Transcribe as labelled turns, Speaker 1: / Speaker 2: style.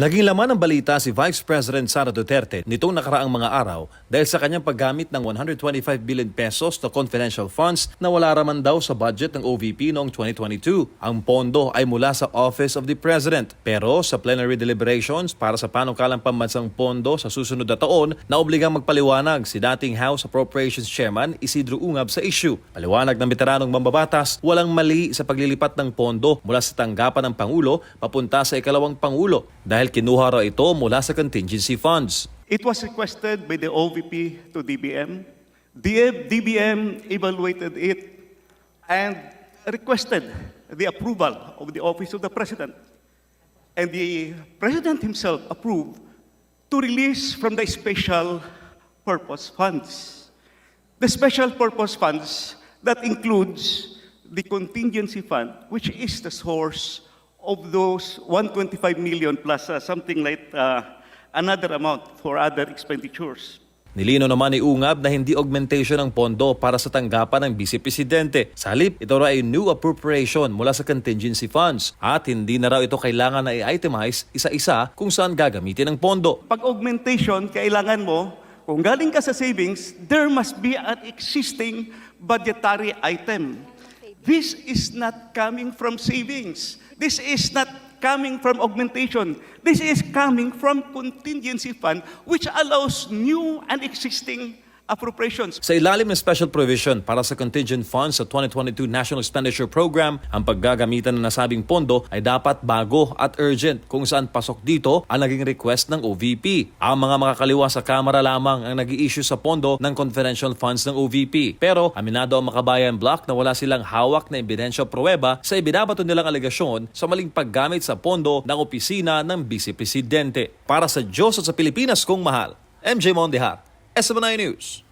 Speaker 1: Naging laman ng balita si Vice President Sara Duterte nitong nakaraang mga araw dahil sa kanyang paggamit ng 125 billion pesos na confidential funds na wala raman daw sa budget ng OVP noong 2022. Ang pondo ay mula sa Office of the President pero sa plenary deliberations para sa panukalang pambansang pondo sa susunod na taon na obligang magpaliwanag si dating House Appropriations Chairman Isidro Ungab sa issue. Paliwanag ng veteranong mambabatas, walang mali sa paglilipat ng pondo mula sa tanggapan ng Pangulo papunta sa ikalawang Pangulo dahil kinuha raw ito mula sa contingency funds.
Speaker 2: It was requested by the OVP to DBM. The DBM evaluated it and requested the approval of the Office of the President. And the President himself approved to release from the special purpose funds. The special purpose funds that includes the contingency fund, which is the source of those 125 million plus uh, something like uh, another amount for other expenditures.
Speaker 1: Nilino naman ni Ungab na hindi augmentation ng pondo para sa tanggapan ng Vice Presidente. Sa halip, ito raw ay new appropriation mula sa contingency funds at hindi na raw ito kailangan na i-itemize isa-isa kung saan gagamitin ang pondo.
Speaker 2: Pag augmentation, kailangan mo, kung galing ka sa savings, there must be an existing budgetary item. This is not coming from savings. This is not coming from augmentation. This is coming from contingency fund, which allows new and existing appropriations.
Speaker 1: Sa ilalim ng special provision para sa contingent funds sa 2022 National Expenditure Program, ang paggagamitan ng nasabing pondo ay dapat bago at urgent kung saan pasok dito ang naging request ng OVP. Ang mga makakaliwa sa Kamara lamang ang nag issue sa pondo ng confidential funds ng OVP. Pero aminado ang Makabayan Block na wala silang hawak na ebidensya pruweba sa ibinabato nilang alegasyon sa maling paggamit sa pondo ng opisina ng Vice Presidente. Para sa Diyos at sa Pilipinas kong mahal, MJ Mondehar, SMNI News.